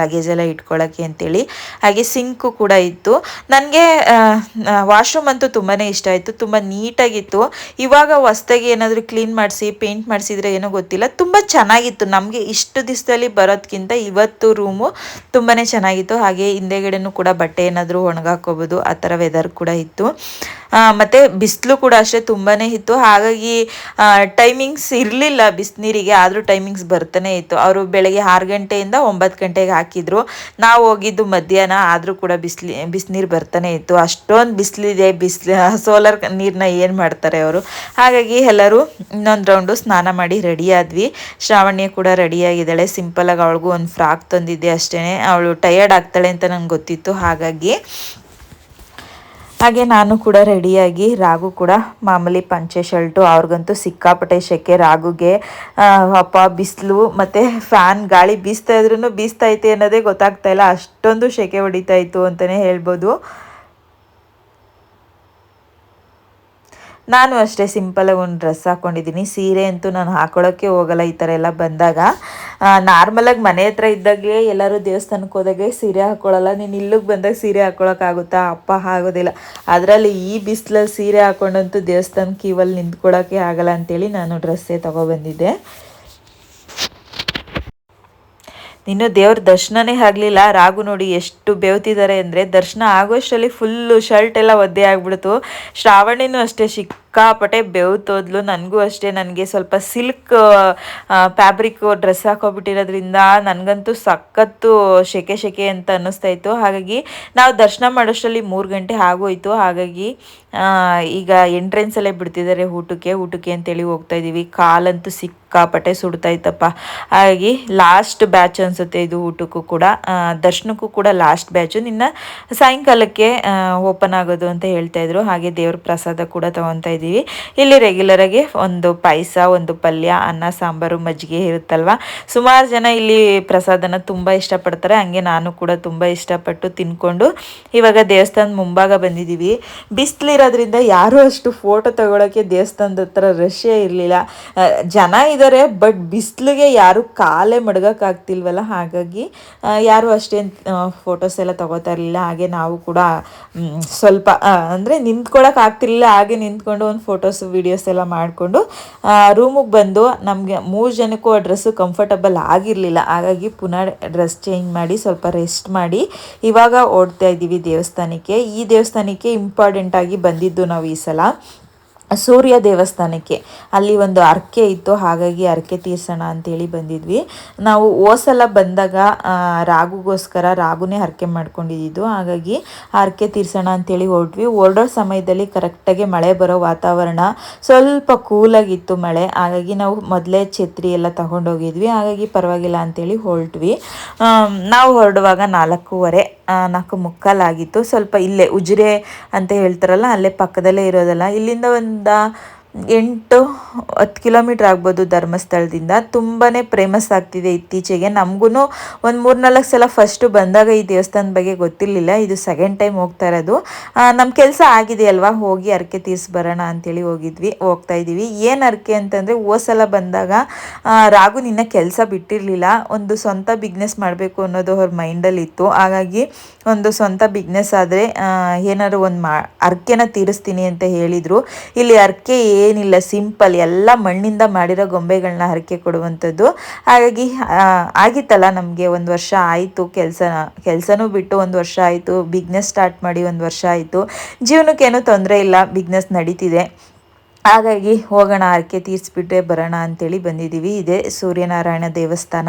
ಲಗೇಜ್ ಎಲ್ಲ ಇಟ್ಕೊಳ್ಳೋಕ್ಕೆ ಅಂತೇಳಿ. ಹಾಗೆ ಸಿಂಕು ಕೂಡ ಇತ್ತು. ನನಗೆ ವಾಶ್ರೂಮ್ ಅಂತೂ ತುಂಬಾ ಇಷ್ಟ ಆಯಿತು, ತುಂಬ ನೀಟಾಗಿತ್ತು. ಇವಾಗ ಹೊಸ್ದಾಗಿ ಏನಾದರೂ ಕ್ಲೀನ್ ಮಾಡಿಸಿ, ಪೇಂಟ್ ಮಾಡಿಸಿದ್ರೆ ಏನೋ ಗೊತ್ತಿಲ್ಲ. ತುಂಬ ಚೆನ್ನಾಗಿತ್ತು. ನಮಗೆ ಇಷ್ಟು ದಿವಸದಲ್ಲಿ ಬರೋದಕ್ಕಿಂತ ಇವತ್ತು ರೂಮು ತುಂಬಾ ಚೆನ್ನಾಗಿತ್ತು. ಹಾಗೆ ಹಿಂದೆಗಡೆನೂ ಕೂಡ ಬಟ್ಟೆ ಏನಾದರೂ ಒಣಗಾಕೋಬೋದು, ಆ ಥರ ವೆದರ್ ಕೂಡ ಇತ್ತು. ಮತ್ತೆ ಬಿಸಿಲು ಕೂಡ ಅಷ್ಟೇ ತುಂಬಾ ಇತ್ತು. ಹಾಗಾಗಿ ಟೈಮಿಂಗ್ಸ್ ಇರಲಿಲ್ಲ ಬಿಸಿನೀರಿಗೆ, ಆದರೂ ಟೈಮಿಂಗ್ಸ್ ಬರ್ತಾನೆ ಇತ್ತು. ಅವರು ಬೆಳಗ್ಗೆ ಆರು ಗಂಟೆಯಿಂದ ಒಂಬತ್ತು ಗಂಟೆಗೆ ಹಾಕಿದ್ರು. ನಾವು ಹೋಗಿದ್ದು ಮಧ್ಯಾಹ್ನ, ಆದರೂ ಕೂಡ ಬಿಸಿಲಿ, ಬಿಸಿನೀರು ಬರ್ತಾನೆ ಇತ್ತು. ಅಷ್ಟೊಂದು ಬಿಸಿಲಿದೆ, ಬಿಸಿಲು, ಸೋಲಾರ್ ನೀರನ್ನ ಏನು ಮಾಡ್ತಾರೆ ಅವರು? ಹಾಗಾಗಿ ಎಲ್ಲರೂ ಇನ್ನೊಂದು ರೌಂಡು ಸ್ನಾನ ಮಾಡಿ ರೆಡಿ ಆದ್ವಿ. ಶ್ರಾವಣ್ಯ ಕೂಡ ರೆಡಿಯಾಗಿದ್ದಾಳೆ ಸಿಂಪಲಾಗಿ ಅವಳಿಗೂ ಒಂದು ಫ್ರಾಕ್ ತಂದಿದ್ದೆ ಅಷ್ಟೇ ಅವಳು ಟಯರ್ಡ್ ಆಗ್ತಾಳೆ ಅಂತ ನಂಗೆ ಗೊತ್ತಿತ್ತು. ಹಾಗಾಗಿ ಹಾಗೆ ನಾನು ಕೂಡ ರೆಡಿಯಾಗಿ ರಾಗು ಕೂಡ ಮಾಮೂಲಿ ಪಂಚೆ ಶರ್ಟು ಅವ್ರಿಗಂತೂ ಸಿಕ್ಕಾಪಟ್ಟೆ ಶೆಕೆ ರಾಗುಗೆ ಅಪ್ಪ ಬಿಸಿಲು ಮತ್ತು ಫ್ಯಾನ್ ಗಾಳಿ ಬೀಸ್ತಾ ಇದ್ರೂ ಬೀಸ್ತಾ ಐತೆ ಅನ್ನೋದೇ ಗೊತ್ತಾಗ್ತಾ ಇಲ್ಲ. ಅಷ್ಟೊಂದು ಶೆಕೆ ಹೊಡಿತಾ ಇತ್ತು ಅಂತಲೇ ಹೇಳ್ಬೋದು. ನಾನು ಅಷ್ಟೇ ಸಿಂಪಲಾಗಿ ಒಂದು ಡ್ರೆಸ್ ಹಾಕ್ಕೊಂಡಿದ್ದೀನಿ ಸೀರೆ ಅಂತೂ ನಾನು ಹಾಕೊಳ್ಳೋಕ್ಕೆ ಹೋಗಲ್ಲ ಈ ಥರ ಎಲ್ಲ ಬಂದಾಗ. ನಾರ್ಮಲಾಗಿ ಮನೆ ಹತ್ರ ಇದ್ದಾಗೆ ಎಲ್ಲರೂ ದೇವಸ್ಥಾನಕ್ಕೆ ಹೋದಾಗೆ ಸೀರೆ ಹಾಕ್ಕೊಳ್ಳಲ್ಲ ನೀನು ಇಲ್ಲಿಗೆ ಬಂದಾಗ ಸೀರೆ ಹಾಕ್ಕೊಳಕ್ಕಾಗುತ್ತಾ ಅಪ್ಪ, ಆಗೋದಿಲ್ಲ. ಅದರಲ್ಲಿ ಈ ಬಿಸಿಲಲ್ಲಿ ಸೀರೆ ಹಾಕ್ಕೊಂಡಂತೂ ದೇವಸ್ಥಾನಕ್ಕೆ ಇವಲ್ಲಿ ನಿಂತ್ಕೊಳ್ಳೋಕ್ಕೆ ಆಗಲ್ಲ ಅಂತೇಳಿ ನಾನು ಡ್ರೆಸ್ಸೇ ತೊಗೊಬಂದಿದ್ದೆ. ಇನ್ನು ದೇವ್ರ ದರ್ಶನನೇ ಆಗಲಿಲ್ಲ. ರಾಗು ನೋಡಿ ಎಷ್ಟು ಬೆವ್ತಿದ್ದಾರೆ ಅಂದರೆ ದರ್ಶನ ಆಗೋಷ್ಟರಲ್ಲಿ ಫುಲ್ಲು ಶರ್ಟ್ ಎಲ್ಲ ಒದ್ದೆ ಆಗ್ಬಿಡ್ತು. ಶ್ರಾವಣಿನೂ ಅಷ್ಟೇ ಸಿಕ್ಕಾಪಟ್ಟೆ ಬೆವ್ತೋದ್ಲು. ನನಗೂ ಅಷ್ಟೇ. ನನಗೆ ಸ್ವಲ್ಪ ಸಿಲ್ಕ್ ಫ್ಯಾಬ್ರಿಕ್ ಡ್ರೆಸ್ ಹಾಕೋಬಿಟ್ಟಿರೋದ್ರಿಂದ ನನಗಂತೂ ಸಖತ್ತು ಶೆಕೆ ಶೆಕೆ ಅಂತ ಅನ್ನಿಸ್ತಾ ಇತ್ತು. ಹಾಗಾಗಿ ನಾವು ದರ್ಶನ ಮಾಡೋಷ್ಟರಲ್ಲಿ ಮೂರು ಗಂಟೆ ಆಗೋಯ್ತು. ಹಾಗಾಗಿ ಈಗ ಎಂಟ್ರೆನ್ಸಲ್ಲೇ ಬಿಡ್ತಿದ್ದಾರೆ ಊಟಕ್ಕೆ. ಊಟಕ್ಕೆ ಅಂತೇಳಿ ಹೋಗ್ತಾ ಇದ್ದೀವಿ. ಕಾಲಂತೂ ಸಿಕ್ಕಾಪಟ್ಟೆ ಸುಡ್ತಾ ಇತ್ತಪ್ಪ. ಹಾಗಾಗಿ ಲಾಸ್ಟ್ ಬ್ಯಾಚ್ ಅನಿಸುತ್ತೆ ಇದು ಊಟಕ್ಕೂ ಕೂಡ. ದರ್ಶನಕ್ಕೂ ಕೂಡ ಲಾಸ್ಟ್ ಬ್ಯಾಚು ನಿನ್ನ ಸಾಯಂಕಾಲಕ್ಕೆ ಓಪನ್ ಆಗೋದು ಅಂತ ಹೇಳ್ತಾ ಇದ್ರು. ಹಾಗೆ ದೇವ್ರ ಪ್ರಸಾದ ಕೂಡ ತಗೊತಾ ಇದ್ದೀವಿ ಇಲ್ಲಿ ರೆಗ್ಯುಲರಾಗಿ ಒಂದು ಪಾಯಸ, ಒಂದು ಪಲ್ಯ, ಅನ್ನ, ಸಾಂಬಾರು ಮಜ್ಜಿಗೆ ಇರುತ್ತಲ್ವ? ಸುಮಾರು ಜನ ಇಲ್ಲಿ ಪ್ರಸಾದನ ತುಂಬ ಇಷ್ಟಪಡ್ತಾರೆ. ಹಂಗೆ ನಾನು ಕೂಡ ತುಂಬ ಇಷ್ಟಪಟ್ಟು ತಿನ್ಕೊಂಡು ಇವಾಗ ದೇವಸ್ಥಾನದ ಮುಂಭಾಗ ಬಂದಿದ್ದೀವಿ. ಬಿಸಿಲಿರೋದ್ರಿಂದ ಯಾರೂ ಅಷ್ಟು ಫೋಟೋ ತಗೊಳಕ್ಕೆ ದೇವಸ್ಥಾನದ ಹತ್ರ ರಶ್ಯೇ ಇರಲಿಲ್ಲ. ಜನ ಇದ್ದಾರೆ ಬಟ್ ಬಿಸಿಲಿಗೆ ಯಾರು ಕಾಲೇ ಮಡ್ಗೋಕ್ಕಾಗ್ತಿಲ್ವಲ್ಲ? ಹಾಗಾಗಿ ಯಾರು ಅಷ್ಟೇನು ಫೋಟೋಸ್ ಎಲ್ಲ ತಗೋತಾ ಇರಲಿಲ್ಲ. ಹಾಗೆ ನಾವು ಕೂಡ ಸ್ವಲ್ಪ ಅಂದರೆ ನಿಂತ್ಕೊಳ್ಳೋಕೆ ಆಗ್ತಿರ್ಲಿಲ್ಲ. ಹಾಗೆ ನಿಂತ್ಕೊಂಡು ಒಂದು ಫೋಟೋಸ್ ವೀಡಿಯೋಸ್ ಎಲ್ಲ ಮಾಡಿಕೊಂಡು ರೂಮಿಗೆ ಬಂದು ನಮಗೆ ಮೂರು ಜನಕ್ಕೂ ಆ ಡ್ರೆಸ್ಸು ಕಂಫರ್ಟಬಲ್ ಆಗಿರಲಿಲ್ಲ. ಹಾಗಾಗಿ ಪುನಃ ಡ್ರೆಸ್ ಚೇಂಜ್ ಮಾಡಿ ಸ್ವಲ್ಪ ರೆಸ್ಟ್ ಮಾಡಿ ಇವಾಗ ಓಡ್ತಾ ಇದ್ದೀವಿ ದೇವಸ್ಥಾನಕ್ಕೆ. ಈ ದೇವಸ್ಥಾನಕ್ಕೆ ಇಂಪಾರ್ಟೆಂಟಾಗಿ ಬಂದಿದ್ದು ನಾವು ಈ ಸಲ. ಸೂರ್ಯ ದೇವಸ್ಥಾನಕ್ಕೆ. ಅಲ್ಲಿ ಒಂದು ಅರ್ಕೆ ಇತ್ತು, ಹಾಗಾಗಿ ಅರ್ಕೆ ತೀರ್ಸೋಣ ಅಂತೇಳಿ ಬಂದಿದ್ವಿ. ನಾವು ಓಸಲ ಬಂದಾಗ ರಾಗುಗೋಸ್ಕರ ರಾಗುನೇ ಹರಕೆ ಮಾಡ್ಕೊಂಡಿದ್ದು. ಹಾಗಾಗಿ ಆ ಹರಕೆ ತೀರ್ಸೋಣ ಅಂತೇಳಿ ಹೊರಟ್ವಿ. ಹೊರಡೋ ಸಮಯದಲ್ಲಿ ಕರೆಕ್ಟಾಗಿ ಮಳೆ ಬರೋ ವಾತಾವರಣ ಸ್ವಲ್ಪ ಕೂಲಾಗಿತ್ತು ಮಳೆ. ಹಾಗಾಗಿ ನಾವು ಮೊದಲೇ ಛತ್ರಿ ಎಲ್ಲ ತಗೊಂಡೋಗಿದ್ವಿ. ಹಾಗಾಗಿ ಪರವಾಗಿಲ್ಲ ಅಂತೇಳಿ ಹೊರಟ್ವಿ. ನಾವು ಹೊರಡುವಾಗ ನಾಲ್ಕೂವರೆ ನಾಲ್ಕು ಮುಕ್ಕಾಲಾಗಿತ್ತು. ಸ್ವಲ್ಪ ಇಲ್ಲೇ ಉಜಿರೆ ಅಂತ ಹೇಳ್ತಾರಲ್ಲ, ಅಲ್ಲೇ ಪಕ್ಕದಲ್ಲೇ ಇರೋದಲ್ಲ, ಇಲ್ಲಿಂದ ಒಂದು да. ಎಂಟು ಹತ್ತು ಕಿಲೋಮೀಟ್ರ್ ಆಗ್ಬೋದು ಧರ್ಮಸ್ಥಳದಿಂದ. ತುಂಬಾ ಪ್ರೇಮಸ್ ಆಗ್ತಿದೆ ಇತ್ತೀಚೆಗೆ. ನಮಗೂ ಒಂದು ಮೂರ್ನಾಲ್ಕು ಸಲ ಫಸ್ಟು ಬಂದಾಗ ಈ ದೇವಸ್ಥಾನದ ಬಗ್ಗೆ ಗೊತ್ತಿರಲಿಲ್ಲ. ಇದು ಸೆಕೆಂಡ್ ಟೈಮ್ ಹೋಗ್ತಾ ಇರೋದು. ನಮ್ಮ ಕೆಲಸ ಆಗಿದೆ ಅಲ್ವಾ? ಹೋಗಿ ಅರ್ಕೆ ತೀರ್ಸಿ ಬರೋಣ ಅಂತೇಳಿ ಹೋಗಿದ್ವಿ, ಹೋಗ್ತಾ ಇದ್ದೀವಿ ಏನು ಅರ್ಕೆ ಅಂತಂದರೆ ಹೋದ ಸಲ ಬಂದಾಗ ರಾಗು ನಿನ್ನ ಕೆಲಸ ಬಿಟ್ಟಿರಲಿಲ್ಲ. ಒಂದು ಸ್ವಂತ ಬಿಗ್ನೆಸ್ ಮಾಡಬೇಕು ಅನ್ನೋದು ಅವ್ರ ಮೈಂಡಲ್ಲಿ ಇತ್ತು ಹಾಗಾಗಿ ಒಂದು ಸ್ವಂತ ಬಿಗ್ನೆಸ್ ಆದರೆ ಏನಾದ್ರು ಒಂದು ಮಾ ಅರ್ಕೆನ ತೀರಿಸ್ತೀನಿ ಅಂತ ಹೇಳಿದರು. ಇಲ್ಲಿ ಅರ್ಕೆ ಏನಿಲ್ಲ, ಸಿಂಪಲ್ ಎಲ್ಲ ಮಣ್ಣಿಂದ ಮಾಡಿರೋ ಗೊಂಬೆಗಳನ್ನ ಹರಕೆ ಕೊಡುವಂಥದ್ದು. ಹಾಗಾಗಿ ಆಗಿತ್ತಲ್ಲ ನಮಗೆ ಒಂದು ವರ್ಷ ಆಯಿತು ಕೆಲಸ, ಕೆಲಸನೂ ಬಿಟ್ಟು ಒಂದು ವರ್ಷ ಆಯಿತು ಬಿಗ್ನೆಸ್ ಸ್ಟಾರ್ಟ್ ಮಾಡಿ ಒಂದು ವರ್ಷ ಆಯಿತು. ಜೀವನಕ್ಕೇನು ತೊಂದರೆ ಇಲ್ಲ ಬಿಗ್ನೆಸ್ ನಡೀತಿದೆ. ಹಾಗಾಗಿ ಹೋಗೋಣ, ಹರಕೆ ತೀರಿಸ್ಬಿಟ್ರೆ ಬರೋಣ ಅಂತೇಳಿ ಬಂದಿದ್ದೀವಿ. ಇದೇ ಸೂರ್ಯನಾರಾಯಣ ದೇವಸ್ಥಾನ.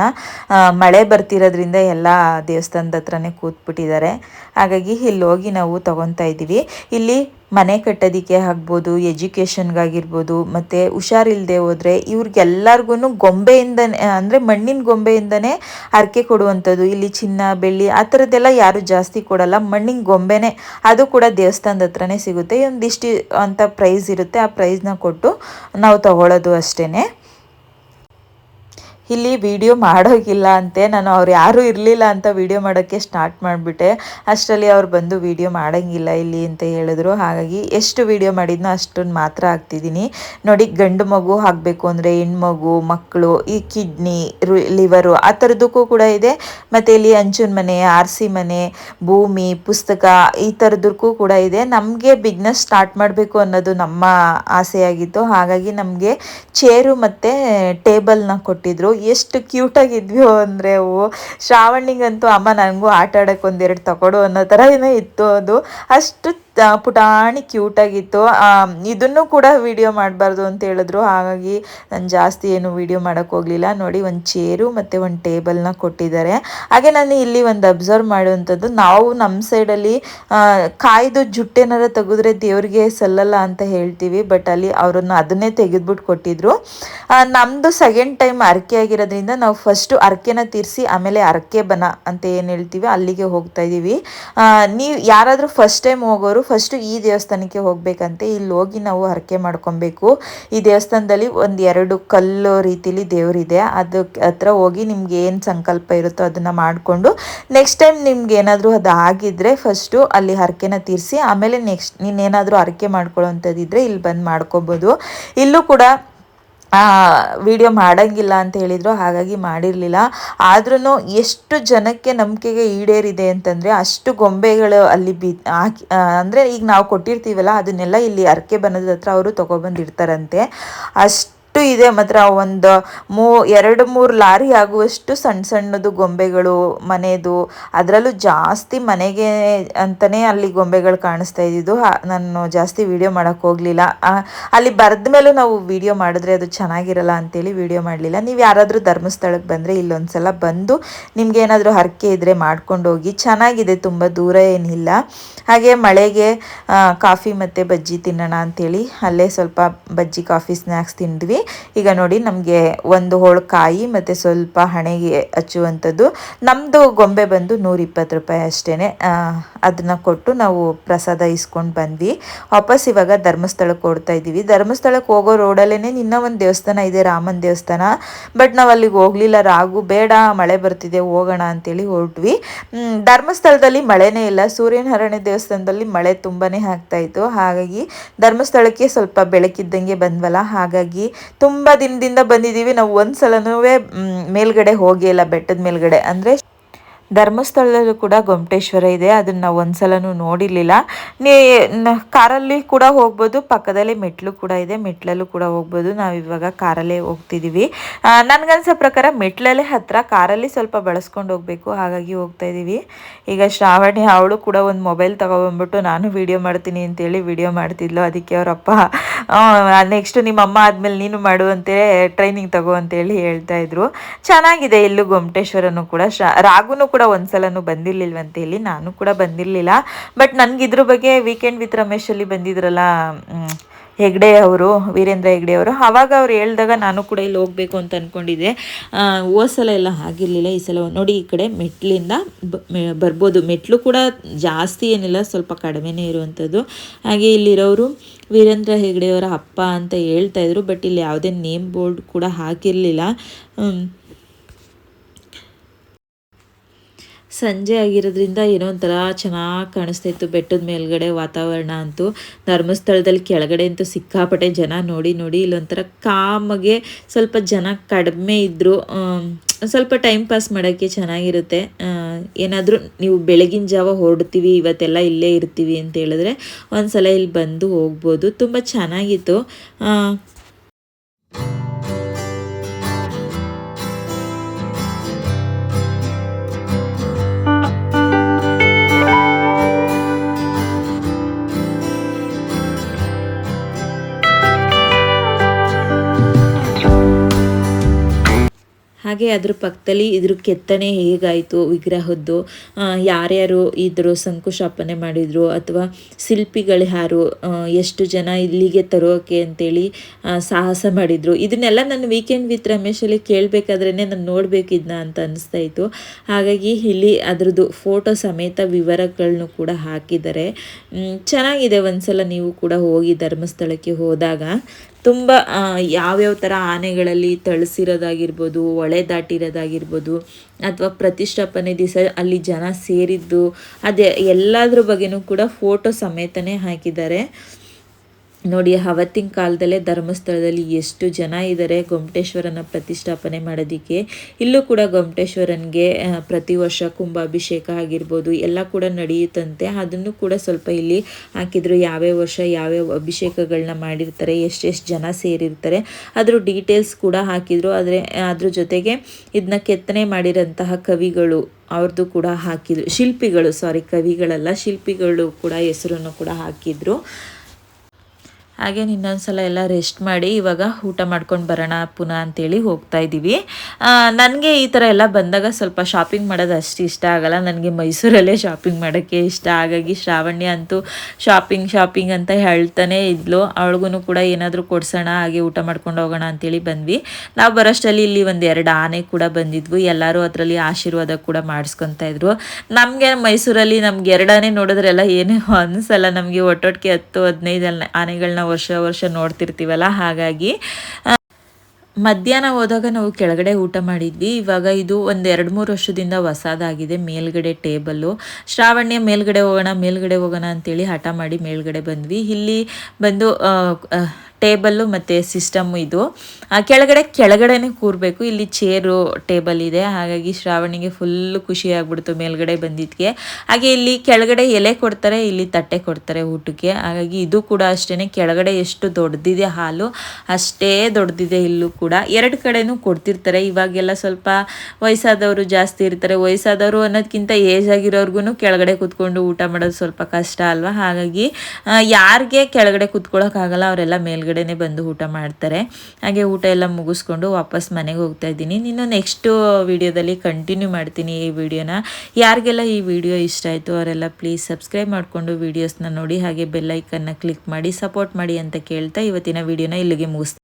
ಮಳೆ ಬರ್ತಿರೋದ್ರಿಂದ ಎಲ್ಲ ದೇವಸ್ಥಾನದ ಹತ್ರನೇ ಕೂತ್ಬಿಟ್ಟಿದ್ದಾರೆ. ಹಾಗಾಗಿ ಇಲ್ಲಿ ಹೋಗಿ ನಾವು ತಗೊತಾ ಇದ್ದೀವಿ. ಇಲ್ಲಿ ಮನೆ ಕಟ್ಟೋದಕ್ಕೆ ಆಗ್ಬೋದು ಎಜುಕೇಷನ್ಗಾಗಿರ್ಬೋದು ಮತ್ತು ಹುಷಾರಿಲ್ಲದೆ ಹೋದರೆ ಇವ್ರಿಗೆಲ್ಲರಿಗೂ ಗೊಂಬೆಯಿಂದನೇ ಅಂದರೆ ಮಣ್ಣಿನ ಗೊಂಬೆಯಿಂದನೇ ಹರಕೆ ಕೊಡುವಂಥದ್ದು. ಇಲ್ಲಿ ಚಿನ್ನ, ಬೆಳ್ಳಿ ಆ ಥರದ್ದೆಲ್ಲ ಯಾರು ಜಾಸ್ತಿ ಕೊಡಲ್ಲ. ಮಣ್ಣಿನ ಗೊಂಬೆನೇ ಅದು ಕೂಡ ದೇವಸ್ಥಾನದ ಹತ್ರನೇ ಸಿಗುತ್ತೆ. ಒಂದಿಷ್ಟು ಅಂತ ಪ್ರೈಸ್ ಇರುತ್ತೆ. ಆ ಪ್ರೈಸ್ನ ಕೊಟ್ಟು ನಾವು ತಗೊಳ್ಳೋದು ಅಷ್ಟೇ ಇಲ್ಲಿ ವಿಡಿಯೋ ಮಾಡೋಗಿಲ್ಲ ಅಂತೆ. ನಾನು ಅವ್ರು ಯಾರೂ ಇರಲಿಲ್ಲ ಅಂತ ವಿಡಿಯೋ ಮಾಡೋಕ್ಕೆ ಸ್ಟಾರ್ಟ್ ಮಾಡಿಬಿಟ್ಟೆ. ಅಷ್ಟರಲ್ಲಿ ಅವ್ರು ಬಂದು ವಿಡಿಯೋ ಮಾಡೋಂಗಿಲ್ಲ ಇಲ್ಲಿ ಅಂತ ಹೇಳಿದ್ರು. ಹಾಗಾಗಿ ಎಷ್ಟು ವಿಡಿಯೋ ಮಾಡಿದ್ನೋ ಅಷ್ಟನ್ನು ಮಾತ್ರ ಹಾಕ್ತಿದ್ದೀನಿ ನೋಡಿ, ಗಂಡು ಮಗು ಹಾಕಬೇಕು ಅಂದರೆ ಹೆಣ್ಮಗು, ಮಕ್ಕಳು, ಈ ಕಿಡ್ನಿ ಲಿವರು ಆ ಥರದಕ್ಕೂ ಕೂಡ ಇದೆ. ಮತ್ತು ಇಲ್ಲಿ ಅಂಚುನ್ ಮನೆ, ಆರ್ ಸಿ ಮನೆ, ಭೂಮಿ, ಪುಸ್ತಕ ಈ ಥರದಕ್ಕೂ ಕೂಡ ಇದೆ. ನಮಗೆ ಬಿಸ್ನೆಸ್ ಸ್ಟಾರ್ಟ್ ಮಾಡಬೇಕು ಅನ್ನೋದು ನಮ್ಮ ಆಸೆಯಾಗಿತ್ತು. ಹಾಗಾಗಿ ನಮಗೆ ಚೇರು ಮತ್ತು ಟೇಬಲ್ನ ಕೊಟ್ಟಿದ್ರು. ಎಷ್ಟು ಕ್ಯೂಟಾಗಿದ್ವಿ ಅಂದರೆ ಅವು ಶ್ರಾವಣಿಗಂತೂ ಅಮ್ಮ ನನಗೂ ಆಟ ಆಡೋಕೆ ಒಂದೆರಡು ತಗೊಡು ಅನ್ನೋ ಥರನೇ ಇತ್ತು ಅದು. ಅಷ್ಟು ಪುಟಾಣಿ ಕ್ಯೂಟಾಗಿತ್ತು ಇದನ್ನು ಕೂಡ ವಿಡಿಯೋ ಮಾಡಬಾರ್ದು ಅಂತ ಹೇಳಿದ್ರು. ಹಾಗಾಗಿ ನಾನು ಜಾಸ್ತಿ ಏನು ವಿಡಿಯೋ ಮಾಡೋಕ್ಕೆ ಹೋಗಲಿಲ್ಲ. ನೋಡಿ ಒಂದು ಚೇರು ಮತ್ತು ಒಂದು ಟೇಬಲ್ನ ಕೊಟ್ಟಿದ್ದಾರೆ. ಹಾಗೆ ನಾನು ಇಲ್ಲಿ ಒಂದು ಅಬ್ಸರ್ವ್ ಮಾಡುವಂಥದ್ದು. ನಾವು ನಮ್ಮ ಸೈಡಲ್ಲಿ ಕಾಯ್ದು ಜುಟ್ಟೇನಾರ ತೆಗೆದ್ರೆ ದೇವ್ರಿಗೆ ಸಲ್ಲಲ್ಲ ಅಂತ ಹೇಳ್ತೀವಿ. ಬಟ್ ಅಲ್ಲಿ ಅವರನ್ನು ಅದನ್ನೇ ತೆಗೆದ್ಬಿಟ್ಟು ಕೊಟ್ಟಿದ್ರು. ನಮ್ಮದು ಸೆಕೆಂಡ್ ಟೈಮ್ ಅರಕೆ ಆಗಿರೋದ್ರಿಂದ ನಾವು ಫಸ್ಟು ಅರಕೆನ ತೀರಿಸಿ ಆಮೇಲೆ ಅರಕೆ ಬನ ಅಂತ ಏನು ಹೇಳ್ತೀವಿ, ಅಲ್ಲಿಗೆ ಹೋಗ್ತಾ ಇದ್ದೀವಿ ನೀವು ಯಾರಾದರೂ ಫಸ್ಟ್ ಟೈಮ್ ಹೋಗೋರು ಫಸ್ಟು ಈ ದೇವಸ್ಥಾನಕ್ಕೆ ಹೋಗಬೇಕಂತೆ, ಇಲ್ಲಿ ಹೋಗಿ ನಾವು ಹರಕೆ ಮಾಡ್ಕೊಬೇಕು. ಈ ದೇವಸ್ಥಾನದಲ್ಲಿ ಒಂದು ಎರಡು ಕಲ್ಲು ರೀತಿಲಿ ದೇವರಿದೆ ಅದಕ್ಕೆ ಹತ್ರ ಹೋಗಿ ನಿಮ್ಗೆ ಏನು ಸಂಕಲ್ಪ ಇರುತ್ತೋ ಅದನ್ನು ಮಾಡಿಕೊಂಡು ನೆಕ್ಸ್ಟ್ ಟೈಮ್ ನಿಮ್ಗೆ ಏನಾದರೂ ಅದು ಆಗಿದ್ರೆ ಫಸ್ಟು ಅಲ್ಲಿ ಹರಕೆನ ತೀರಿಸಿ, ಆಮೇಲೆ ನೆಕ್ಸ್ಟ್ ನೀನೇನಾದರೂ ಹರಕೆ ಮಾಡ್ಕೊಳ್ಳೋವಂಥದ್ದಿದ್ರೆ ಇಲ್ಲಿ ಬಂದು ಮಾಡ್ಕೊಬೋದು. ಇಲ್ಲೂ ಕೂಡ ವಿಡಿಯೋ ಮಾಡೋಂಗಿಲ್ಲ ಅಂತ ಹೇಳಿದರು, ಹಾಗಾಗಿ ಮಾಡಿರಲಿಲ್ಲ. ಆದ್ರೂ ಎಷ್ಟು ಜನಕ್ಕೆ ನಂಬಿಕೆಗೆ ಈಡೇರಿದೆ ಅಂತಂದರೆ ಅಷ್ಟು ಗೊಂಬೆಗಳು ಅಲ್ಲಿ ಬಿ, ಹಾಕಿ ಅಂದರೆ ಈಗ ನಾವು ಕೊಟ್ಟಿರ್ತೀವಲ್ಲ, ಅದನ್ನೆಲ್ಲ ಇಲ್ಲಿ ಅರಕೆ ಬನದ ಹತ್ರ ಅವರು ತೊಗೊಬಂದಿರ್ತಾರಂತೆ. ಅಷ್ಟು ಅಷ್ಟು ಇದೆ ಮಾತ್ರ. ಒಂದು ಮೂ, ಎರಡು, ಮೂರು ಲಾರಿ ಆಗುವಷ್ಟು ಸಣ್ಣ ಸಣ್ಣದು ಗೊಂಬೆಗಳು ಮನೆದು. ಅದರಲ್ಲೂ ಜಾಸ್ತಿ ಮನೆಗೆ ಅಂತಲೇ ಅಲ್ಲಿ ಗೊಂಬೆಗಳು ಕಾಣಿಸ್ತಾ ಇದ್ದಿದ್ದು. ನಾನು ಜಾಸ್ತಿ ವಿಡಿಯೋ ಮಾಡೋಕ್ಕೆ ಹೋಗಲಿಲ್ಲ. ಅಲ್ಲಿ ಬರೆದ ಮೇಲೂ ನಾವು ವಿಡಿಯೋ ಮಾಡಿದ್ರೆ ಅದು ಚೆನ್ನಾಗಿರಲ್ಲ ಅಂತೇಳಿ ವಿಡಿಯೋ ಮಾಡಲಿಲ್ಲ. ನೀವು ಯಾರಾದರೂ ಧರ್ಮಸ್ಥಳಕ್ಕೆ ಬಂದರೆ ಇಲ್ಲೊಂದ್ಸಲ ಬಂದು ನಿಮ್ಗೆ ಏನಾದರೂ ಹರಕೆ ಇದ್ದರೆ ಮಾಡ್ಕೊಂಡು ಹೋಗಿ. ಚೆನ್ನಾಗಿದೆ, ತುಂಬ ದೂರ ಏನಿಲ್ಲ. ಹಾಗೆ ಮಳೆಗೆ ಕಾಫಿ ಮತ್ತು ಬಜ್ಜಿ ತಿನ್ನೋಣ ಅಂಥೇಳಿ ಅಲ್ಲೇ ಸ್ವಲ್ಪ ಬಜ್ಜಿ, ಕಾಫಿ ಸ್ನ್ಯಾಕ್ಸ್ ತಿಂದ್ವಿ. ಈಗ ನೋಡಿ ನಮಗೆ ಒಂದು ಹೋಳು ಕಾಯಿ ಮತ್ತು ಸ್ವಲ್ಪ ಹಣೆಗೆ ಹಚ್ಚುವಂಥದ್ದು. ನಮ್ಮದು ಗೊಂಬೆ ಬಂದು ನೂರಿಪ್ಪತ್ತು ರೂಪಾಯಿ ಅಷ್ಟೇ ಅದನ್ನ ಕೊಟ್ಟು ನಾವು ಪ್ರಸಾದ ಇಸ್ಕೊಂಡು ಬಂದ್ವಿ. ವಾಪಸ್ ಇವಾಗ ಧರ್ಮಸ್ಥಳಕ್ಕೆ ಓಡ್ತಾ ಇದ್ದೀವಿ. ಧರ್ಮಸ್ಥಳಕ್ಕೆ ಹೋಗೋ ರೋಡಲ್ಲೇ ನಿನ್ನ ಒಂದು ದೇವಸ್ಥಾನ ಇದೆ, ರಾಮನ ದೇವಸ್ಥಾನ. ಬಟ್ ನಾವು ಅಲ್ಲಿಗೆ ಹೋಗಲಿಲ್ಲ. ರಾಗು ಬೇಡ, ಮಳೆ ಬರ್ತಿದೆ, ಹೋಗೋಣ ಅಂತೇಳಿ ಹೊರಟ್ವಿ. ಧರ್ಮಸ್ಥಳದಲ್ಲಿ ಮಳೆನೇ ಇಲ್ಲ. ಸೂರ್ಯನಾರಾಯಣ ದೇವಸ್ಥಾನದಲ್ಲಿ ಮಳೆ ತುಂಬಾ ಆಗ್ತಾ ಇತ್ತು. ಹಾಗಾಗಿ ಧರ್ಮಸ್ಥಳಕ್ಕೆ ಸ್ವಲ್ಪ ಬೆಳಕಿದ್ದಂಗೆ ಬಂದ್ವಲ್ಲ. ಹಾಗಾಗಿ ತುಂಬ ದಿನದಿಂದ ಬಂದಿದ್ದೀವಿ. ನಾವು ಒಂದು ಸಲನೂ ಮೇಲ್ಗಡೆ ಹೋಗಿಲ್ಲ ಬೆಟ್ಟದ ಮೇಲ್ಗಡೆ. ಅಂದರೆ ಧರ್ಮಸ್ಥಳದಲ್ಲೂ ಕೂಡ ಗೊಮಟೇಶ್ವರ ಇದೆ, ಅದನ್ನ ನಾವು ಒಂದ್ಸಲನೂ ನೋಡಿರಲಿಲ್ಲ. ನೀ ಕಾರಲ್ಲಿ ಕೂಡ ಹೋಗ್ಬೋದು, ಪಕ್ಕದಲ್ಲಿ ಮೆಟ್ಲು ಕೂಡ ಇದೆ, ಮೆಟ್ಲಲ್ಲೂ ಕೂಡ ಹೋಗ್ಬೋದು, ನಾವು ಇವಾಗ ಕಾರಲ್ಲೇ ಹೋಗ್ತಿದ್ದೀವಿ ನನ್ಗನ್ಸೋ ಪ್ರಕಾರ ಮೆಟ್ಲಲ್ಲೇ ಹತ್ರ ಕಾರಲ್ಲಿ ಸ್ವಲ್ಪ ಬಳಸ್ಕೊಂಡು ಹೋಗಬೇಕು, ಹಾಗಾಗಿ ಹೋಗ್ತಾ ಇದ್ದೀವಿ ಈಗ ಶ್ರಾವಣಿ ಅವಳು ಕೂಡ ಒಂದು ಮೊಬೈಲ್ ತಗೊಬಂದ್ಬಿಟ್ಟು, ನಾನು ವಿಡಿಯೋ ಮಾಡ್ತೀನಿ ಅಂತೇಳಿ ವಿಡಿಯೋ ಮಾಡ್ತಿದ್ಲು, ಅದಕ್ಕೆ ಅವರಪ್ಪ ನೆಕ್ಸ್ಟ್ ನಿಮ್ಮ ಅಮ್ಮ ಆದಮೇಲೆ ನೀನು ಮಾಡು ಅಂತೇಳಿ ಟ್ರೈನಿಂಗ್ ತಗೋ ಅಂತೇಳಿ ಹೇಳ್ತಾ ಇದ್ರು. ಚೆನ್ನಾಗಿದೆ ಇಲ್ಲೂ ಗೊಮ್ಟೇಶ್ವರನು ಕೂಡ, ಶ್ರಾ, ರಾಗುನು ಕೂಡ ಒಂದ್ಸಲನೂ ಬಂದಿರ್ಲಿಲ್ವಂತೆ ಇಲ್ಲಿ ನಾನು ಕೂಡ ಬಂದಿರಲಿಲ್ಲ. ಬಟ್ ನನಗೆ ಇದ್ರ ಬಗ್ಗೆ ವೀಕೆಂಡ್ ವಿತ್ ರಮೇಶಲ್ಲಿ ಬಂದಿದ್ರಲ್ಲ ಮ್, ಹೆಗ್ಡೆ ಅವರು ವೀರೇಂದ್ರ ಹೆಗ್ಡೆ ಅವರು ಆವಾಗ ಅವ್ರು ಹೇಳಿದಾಗ ನಾನು ಕೂಡ ಇಲ್ಲಿ ಹೋಗಬೇಕು ಅಂತ ಅಂದ್ಕೊಂಡಿದ್ದೆ ಸಲ ಎಲ್ಲ ಆಗಿರಲಿಲ್ಲ ಈ ಸಲ ನೋಡಿ ಈ ಕಡೆ ಮೆಟ್ಲಿಂದ ಬರ್ಬೋದು. ಮೆಟ್ಲು ಕೂಡ ಜಾಸ್ತಿ ಏನಿಲ್ಲ ಸ್ವಲ್ಪ ಕಡಿಮೆನೇ ಇರುವಂಥದ್ದು. ಹಾಗೆ ಇಲ್ಲಿರೋರು ವೀರೇಂದ್ರ ಹೆಗ್ಡೆಯವರ ಅಪ್ಪ ಅಂತ ಹೇಳ್ತಾ ಇದ್ರು ಬಟ್ ಇಲ್ಲಿ ಯಾವುದೇ ನೇಮ್ ಬೋರ್ಡ್ ಕೂಡ ಹಾಕಿರಲಿಲ್ಲ. ಸಂಜೆ ಆಗಿರೋದ್ರಿಂದ ಏನೋ ಒಂಥರ ಚೆನ್ನಾಗಿ ಕಾಣಿಸ್ತಾ ಇತ್ತು ಬೆಟ್ಟದ ಮೇಲ್ಗಡೆ ವಾತಾವರಣ ಅಂತೂ. ಧರ್ಮಸ್ಥಳದಲ್ಲಿ ಕೆಳಗಡೆ ಅಂತೂ ಸಿಕ್ಕಾಪಟ್ಟೆ ಜನ ನೋಡಿ ನೋಡಿ ಇಲ್ಲೊಂಥರ ಕಾಮಗೆ ಸ್ವಲ್ಪ ಜನ ಕಡಿಮೆ ಇದ್ದರು ಸ್ವಲ್ಪ ಟೈಮ್ ಪಾಸ್ ಮಾಡೋಕ್ಕೆ ಚೆನ್ನಾಗಿರುತ್ತೆ. ಏನಾದರೂ ನೀವು ಬೆಳಗಿನ ಜಾವ ಹೊರಡ್ತೀವಿ, ಇವತ್ತೆಲ್ಲ ಇಲ್ಲೇ ಇರ್ತೀವಿ ಅಂತ ಹೇಳಿದ್ರೆ ಒಂದು ಸಲ ಇಲ್ಲಿ ಬಂದು ಹೋಗ್ಬೋದು. ತುಂಬ ಚೆನ್ನಾಗಿತ್ತು. ಹಾಗೆ ಅದ್ರ ಪಕ್ಕದಲ್ಲಿ ಇದ್ರ ಕೆತ್ತನೆ ಹೇಗಾಯಿತು ವಿಗ್ರಹದ್ದು? ಯಾರ್ಯಾರು ಇದ್ರು ಶಂಕುಸ್ಥಾಪನೆ ಮಾಡಿದ್ರು ಅಥವಾ ಶಿಲ್ಪಿಗಳು ಯಾರು ಎಷ್ಟು ಜನ ಇಲ್ಲಿಗೆ ತರೋಕೆ ಅಂತೇಳಿ ಸಾಹಸ ಮಾಡಿದ್ರು? ಇದನ್ನೆಲ್ಲ ನಾನು ವೀಕೆಂಡ್ ವಿತ್ ರಮೇಶಲ್ಲಿ ಕೇಳಬೇಕಾದ್ರೇ ನಾನು ನೋಡಬೇಕು ಇದನ್ನ ಅಂತ ಅನಿಸ್ತಾ ಇತ್ತು. ಹಾಗಾಗಿ ಇಲ್ಲಿ ಅದರದ್ದು ಫೋಟೋ ಸಮೇತ ವಿವರಗಳನ್ನು ಕೂಡ ಹಾಕಿದ್ದಾರೆ. ಚೆನ್ನಾಗಿದೆ ಒಂದ್ಸಲ ನೀವು ಕೂಡ ಹೋಗಿ ಧರ್ಮಸ್ಥಳಕ್ಕೆ ಹೋದಾಗ. ತುಂಬ ಯಾವ್ಯಾವ ಥರ ಆನೆಗಳಲ್ಲಿ ತಳಿಸಿರೋದಾಗಿರ್ಬೋದು ಹೊಳೆ ದಾಟಿರೋದಾಗಿರ್ಬೋದು, ಅಥವಾ ಪ್ರತಿಷ್ಠಾಪನೆ ದಿವಸ ಅಲ್ಲಿ ಜನ ಸೇರಿದ್ದು, ಅದೇ ಎಲ್ಲದ್ರ ಬಗ್ಗೆನೂ ಕೂಡ ಫೋಟೋ ಸಮೇತನೇ ಹಾಕಿದ್ದಾರೆ. ನೋಡಿ ಅವತ್ತಿನ ಕಾಲದಲ್ಲೇ ಧರ್ಮಸ್ಥಳದಲ್ಲಿ ಎಷ್ಟು ಜನ ಇದ್ದಾರೆ ಗೊಮ್ಮಟೇಶ್ವರನ ಪ್ರತಿಷ್ಠಾಪನೆ ಮಾಡೋದಕ್ಕೆ. ಇಲ್ಲೂ ಕೂಡ ಗೊಮ್ಮಟೇಶ್ವರನಿಗೆ ಪ್ರತಿ ವರ್ಷ ಕುಂಭಾಭಿಷೇಕ ಆಗಿರ್ಬೋದು, ಎಲ್ಲ ಕೂಡ ನಡೆಯುತ್ತಂತೆ. ಅದನ್ನು ಕೂಡ ಸ್ವಲ್ಪ ಇಲ್ಲಿ ಹಾಕಿದ್ರು. ಯಾವ್ಯಾವ ವರ್ಷ ಯಾವ್ಯಾವ ಅಭಿಷೇಕಗಳನ್ನ ಮಾಡಿರ್ತಾರೆ ಎಷ್ಟೆಷ್ಟು ಜನ ಸೇರಿರ್ತಾರೆ, ಅದ್ರ ಡೀಟೇಲ್ಸ್ ಕೂಡ ಹಾಕಿದ್ರು. ಆದರೆ, ಅದ್ರ ಜೊತೆಗೆ ಇದನ್ನ ಕೆತ್ತನೆ ಮಾಡಿರೋಂತಹ ಕವಿಗಳು ಅವ್ರದ್ದು ಕೂಡ ಹಾಕಿದ್ರು. ಶಿಲ್ಪಿಗಳು ಸಾರಿ ಕವಿಗಳಲ್ಲ, ಶಿಲ್ಪಿಗಳು ಕೂಡ ಹೆಸರನ್ನು ಕೂಡ ಹಾಕಿದ್ರು. ಹಾಗೆ ಇನ್ನೊಂದ್ಸಲ ಎಲ್ಲ ರೆಸ್ಟ್ ಮಾಡಿ ಇವಾಗ ಊಟ ಮಾಡ್ಕೊಂಡು ಬರೋಣ ಪುನಃ ಅಂತೇಳಿ ಹೋಗ್ತಾ ಇದ್ದೀವಿ. ನನಗೆ ಈ ಥರ ಎಲ್ಲ ಬಂದಾಗ ಸ್ವಲ್ಪ ಶಾಪಿಂಗ್ ಮಾಡೋದು ಅಷ್ಟು ಇಷ್ಟ ಆಗಲ್ಲ. ನನಗೆ ಮೈಸೂರಲ್ಲೇ ಶಾಪಿಂಗ್ ಮಾಡೋಕ್ಕೆ ಇಷ್ಟ. ಹಾಗಾಗಿ ಶ್ರಾವಣ್ಯ ಅಂತೂ ಶಾಪಿಂಗ್ ಶಾಪಿಂಗ್ ಅಂತ ಹೇಳ್ತಾನೆ ಇದ್ಲು. ಅವಳಿಗೂ ಕೂಡ ಏನಾದರೂ ಕೊಡ್ಸೋಣ, ಹಾಗೆ ಊಟ ಮಾಡ್ಕೊಂಡು ಹೋಗೋಣ ಅಂತೇಳಿ ಬಂದ್ವಿ. ನಾವು ಬರೋಷ್ಟರಲ್ಲಿ ಇಲ್ಲಿ ಒಂದು ಎರಡು ಆನೆ ಕೂಡ ಬಂದಿದ್ವು. ಎಲ್ಲರೂ ಅದರಲ್ಲಿ ಆಶೀರ್ವಾದ ಕೂಡ ಮಾಡಿಸ್ಕೊತಾ ಇದ್ರು. ನಮಗೆ ಮೈಸೂರಲ್ಲಿ ನಮ್ಗೆ ಎರಡಾನೆ ನೋಡಿದ್ರೆಲ್ಲ ಏನೇ ಅನಿಸಲ್ಲ. ನಮಗೆ ಒಟ್ಟೊಟ್ಟಿಗೆ ಹತ್ತು, ಹದಿನೈದು ಆನೆ- ಆನೆಗಳನ್ನ ವರ್ಷ ವರ್ಷ ನೋಡ್ತಿರ್ತೀವಲ್ಲ, ಹಾಗಾಗಿ ಮಧ್ಯಾಹ್ನ ಹೋದಾಗ ನಾವು ಕೆಳಗಡೆ ಊಟ ಮಾಡಿದ್ವಿ. ಇವಾಗ ಇದು ಒಂದು ಎರಡು ಮೂರು ವರ್ಷದಿಂದ ಹೊಸದಾಗಿದೆ, ಮೇಲ್ಗಡೆ ಟೇಬಲ್ಲು. ಶ್ರಾವಣ್ಯ, ಮೇಲ್ಗಡೆ ಹೋಗೋಣ ಮೇಲ್ಗಡೆ ಹೋಗೋಣ ಅಂತೇಳಿ ಹಠ ಮಾಡಿ ಮೇಲ್ಗಡೆ ಬಂದ್ವಿ. ಇಲ್ಲಿ ಬಂದು ಟೇಬಲ್ಲು ಮತ್ತು ಸಿಸ್ಟಮ್ ಇದು. ಕೆಳಗಡೆ ಕೆಳಗಡೆನೇ ಕೂರಬೇಕು. ಇಲ್ಲಿ ಚೇರು, ಟೇಬಲ್ ಇದೆ. ಹಾಗಾಗಿ ಶ್ರಾವಣಿಗೆ ಫುಲ್ ಖುಷಿ ಆಗ್ಬಿಡ್ತು ಮೇಲ್ಗಡೆ ಬಂದಿದ್ದಕ್ಕೆ ಹಾಗೆ ಇಲ್ಲಿ ಕೆಳಗಡೆ ಎಲೆ ಕೊಡ್ತಾರೆ, ಇಲ್ಲಿ ತಟ್ಟೆ ಕೊಡ್ತಾರೆ ಊಟಕ್ಕೆ. ಹಾಗಾಗಿ ಇದು ಕೂಡ ಅಷ್ಟೇ ಕೆಳಗಡೆ ಎಷ್ಟು ದೊಡ್ಡದಿದೆ ಹಾಲು, ಅಷ್ಟೇ ದೊಡ್ಡದಿದೆ ಇಲ್ಲೂ ಕೂಡ. ಎರಡು ಕಡೆನೂ ಕೊಡ್ತಿರ್ತಾರೆ. ಇವಾಗೆಲ್ಲ ಸ್ವಲ್ಪ ವಯಸ್ಸಾದವರು ಜಾಸ್ತಿ ಇರ್ತಾರೆ. ವಯಸ್ಸಾದವರು ಅನ್ನೋದಕ್ಕಿಂತ ಏಜ್ ಆಗಿರೋರ್ಗು ಕೆಳಗಡೆ ಕೂತ್ಕೊಂಡು ಊಟ ಮಾಡೋದು ಸ್ವಲ್ಪ ಕಷ್ಟ ಅಲ್ವಾ? ಹಾಗಾಗಿ ಯಾರಿಗೆ ಕೆಳಗಡೆ ಕೂತ್ಕೊಳ್ಳೋಕ್ಕಾಗಲ್ಲ ಅವರೆಲ್ಲ ಮೇಲ್ಗಡೆನೆ ಬಂದು ಊಟ ಮಾಡ್ತಾರೆ. ಹಾಗೆ ಊಟ ಎಲ್ಲ ಮುಗಿಸ್ಕೊಂಡು ವಾಪಸ್ ಮನೆಗೆ ಹೋಗ್ತಾ ಇದ್ದೀನಿ. ನೀನು ನೆಕ್ಸ್ಟ್ ವಿಡಿಯೋದಲ್ಲಿ ಕಂಟಿನ್ಯೂ ಮಾಡ್ತೀನಿ ಈ ವಿಡಿಯೋನ ಯಾರಿಗೆಲ್ಲ ಈ ವಿಡಿಯೋ ಇಷ್ಟ ಆಯಿತು ಅವರೆಲ್ಲ ಪ್ಲೀಸ್ ಸಬ್ಸ್ಕ್ರೈಬ್ ಮಾಡಿಕೊಂಡು ವೀಡಿಯೋಸ್ನ ನೋಡಿ ಹಾಗೆ ಬೆಲ್ಲೈಕನ್ನ ಕ್ಲಿಕ್ ಮಾಡಿ ಸಪೋರ್ಟ್ ಮಾಡಿ ಅಂತ ಕೇಳ್ತಾ ಇವತ್ತಿನ ವಿಡಿಯೋನ ಇಲ್ಲಿಗೆ ಮುಗಿಸ್ತೀನಿ.